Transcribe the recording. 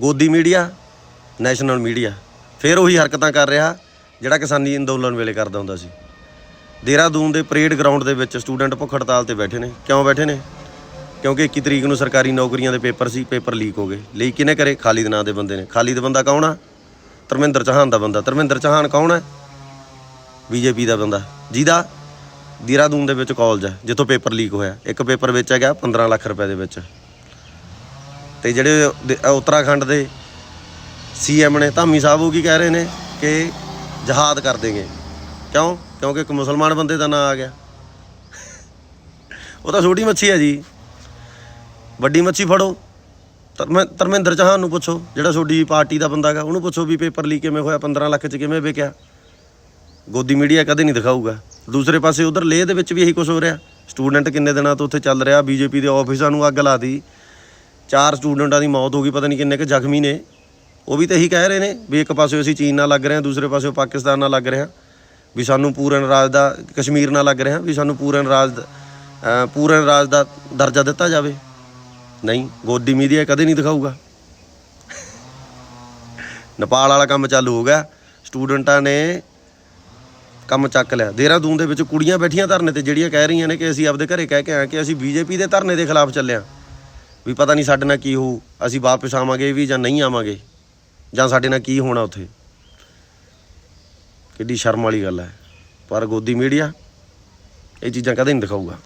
ਗੋਦੀ media, national media. ਫਿਰ ਉਹੀ ਹਰਕਤਾਂ ਕਰ ਰਿਹਾ ਜਿਹੜਾ ਕਿਸਾਨੀ ਅੰਦੋਲਨ ਵੇਲੇ ਕਰਦਾ ਹੁੰਦਾ ਸੀ। ਦੇਹਰਾਦੂਨ ਦੇ ਪਰੇਡ ਗਰਾਊਂਡ ਦੇ ਵਿੱਚ ਸਟੂਡੈਂਟ ਭੁੱਖ ਹੜਤਾਲ ਤੇ ਬੈਠੇ ਨੇ। ਕਿਉਂ ਬੈਠੇ ਨੇ? ਕਿਉਂਕਿ 21 ਤਰੀਕ ਨੂੰ ਸਰਕਾਰੀ ਨੌਕਰੀਆਂ ਦੇ ਪੇਪਰ ਸੀ, ਪੇਪਰ ਲੀਕ ਹੋ ਗਏ। ਲਈ ਕਿਹਨੇ ਕਰੇ? ਖਾਲਿਦ ਨਾਂ ਦੇ ਬੰਦੇ ਨੇ। ਖਾਲਿਦ ਬੰਦਾ ਕੌਣ ਆ? ਧਰਮਿੰਦਰ ਚੌਹਾਨ ਦਾ ਬੰਦਾ। ਧਰਮਿੰਦਰ ਚੌਹਾਨ ਕੌਣ ਹੈ? ਬੀਜੇਪੀ ਦਾ ਬੰਦਾ। ਜਿਹਦਾ ਦੇਹਰਾਦੂਨ ਦੇ ਵਿੱਚ ਕਾਲਜ ਹੈ, ਜਿੱਥੋਂ ਪੇਪਰ ਲੀਕ ਹੋਇਆ। ਇੱਕ ਪੇਪਰ ਵੇਚਿਆ ਗਿਆ 15 ਲੱਖ ਰੁਪਏ ਦੇ ਵਿੱਚ। ਤੇ ਜਿਹੜੇ ਦੇ- ਅ, ਉੱਤਰਾਖੰਡ ਦੇ ਸੀਐਮ ਨੇ ਧਾਮੀ ਸਾਹਿਬ ਉਹ ਕੀ ਕਹਿ ਰਹੇ ਨੇ ਕਿ ਜਹਾਦ ਕਰ ਦੇਗੇ। ਕਿਉਂ? ਕਿਉਂਕਿ ਇੱਕ ਮੁਸਲਮਾਨ ਬੰਦੇ ਦਾ ਨਾਂ ਆ ਗਿਆ। ਉਹ ਤਾਂ ਛੋਟੀ ਮੱਛੀ ਹੈ ਜੀ। ਵੱਡੀ ਮੱਛੀ ਫੜੋ। ਧਰਮ- ਧਰਮਿੰਦਰ ਚੌਹਾਨ ਨੂੰ ਪੁੱਛੋ ਜਿਹੜਾ ਤੁਹਾਡੀ ਪਾਰਟੀ ਦਾ ਬੰਦਾ ਹੈਗਾ ਉਹਨੂੰ ਪੁੱਛੋ ਵੀ ਪੇਪਰ ਲੀਕ ਕਿਵੇਂ ਹੋਇਆ 15 ਲੱਖ ਚ ਕਿਵੇਂ ਵਿਕਿਆ। ਗੋਦੀ ਮੀਡੀਆ ਕਦੇ ਨਹੀਂ ਦਿਖਾਊਗਾ। ਦੂਸਰੇ ਪਾਸੇ ਉਧਰ ਲੇਹ ਦੇ ਵਿੱਚ ਵੀ ਇਹੀ ਕੁਝ ਹੋ ਰਿਹਾ। ਸਟੂਡੈਂਟ ਕਿੰਨੇ ਦਿਨਾਂ ਤੋਂ ਉੱਥੇ ਚੱਲ ਰਿਹਾ ਬੀਜੇਪੀ ਦੇ ਆਫਿਸਾਂ ਨੂੰ ਅੱਗ ਲਾਤੀ ਚਾਰ ਸਟੂਡੈਂਟਾਂ ਦੀ ਮੌਤ ਹੋ ਗਈ, ਪਤਾ ਨਹੀਂ ਕਿੰਨੇ ਕੁ ਜ਼ਖਮੀ ਨੇ। ਉਹ ਵੀ ਤਾਂ ਇਹੀ ਕਹਿ ਰਹੇ ਨੇ ਵੀ ਇੱਕ ਪਾਸੇ ਅਸੀਂ ਚੀਨ ਨਾਲ ਲੱਗ ਰਹੇ ਹਾਂ, ਦੂਸਰੇ ਪਾਸੇ ਪਾਕਿਸਤਾਨ ਨਾਲ ਲੱਗ ਰਹੇ ਹਾਂ। ਵੀ ਸਾਨੂੰ ਪੂਰਨ ਰਾਜ ਦਾ, ਕਸ਼ਮੀਰ ਨਾਲ ਲੱਗ ਰਹੇ ਹਾਂ, ਵੀ ਸਾਨੂੰ ਪੂਰਨ ਰਾਜ ਦਾ ਪੂਰਨ ਰਾਜ ਦਾ ਦਰਜਾ ਦਿੱਤਾ ਜਾਵੇ। ਨਹੀਂ, ਗੋਦੀ ਮੀਡੀਆ ਕਦੇ ਨਹੀਂ ਦਿਖਾਊਗਾ। ਨੇਪਾਲ ਵਾਲਾ ਕੰਮ ਚਾਲੂ ਹੋ ਗਿਆ। ਸਟੂਡੈਂਟਾਂ ਨੇ ਕੰਮ ਚੱਕ ਲਿਆ। ਦੇਹਰਾਦੂਨ ਦੇ ਵਿੱਚ ਕੁੜੀਆਂ ਬੈਠੀਆਂ ਧਰਨੇ ਤੇ, ਜਿਹੜੀਆਂ ਕਹਿ ਰਹੀਆਂ ਨੇ ਕਿ ਅਸੀਂ ਆਪਦੇ ਘਰੇ ਕਹਿ ਕੇ ਆਏ ਕਿ ਅਸੀਂ ਬੀਜੇਪੀ ਦੇ ਧਰਨੇ ਦੇ ਖਿਲਾਫ ਚੱਲੇ ਹਾਂ। ਵੀ ਪਤਾ ਨਹੀਂ ਸਾਡੇ ਨਾਲ ਕੀ ਹੋਊ, ਅਸੀਂ ਵਾਪਸ ਆਵਾਂਗੇ ਵੀ ਜਾਂ ਨਹੀਂ ਆਵਾਂਗੇ, ਜਾਂ ਸਾਡੇ ਨਾਲ ਕੀ ਹੋਣਾ ਉੱਥੇ। ਕਿੱਡੀ ਸ਼ਰਮ ਵਾਲੀ ਗੱਲ ਹੈ। ਪਰ ਗੋਦੀ ਮੀਡੀਆ ਇਹ ਚੀਜ਼ਾਂ ਕਦੇ ਨਹੀਂ ਦਿਖਾਊਗਾ।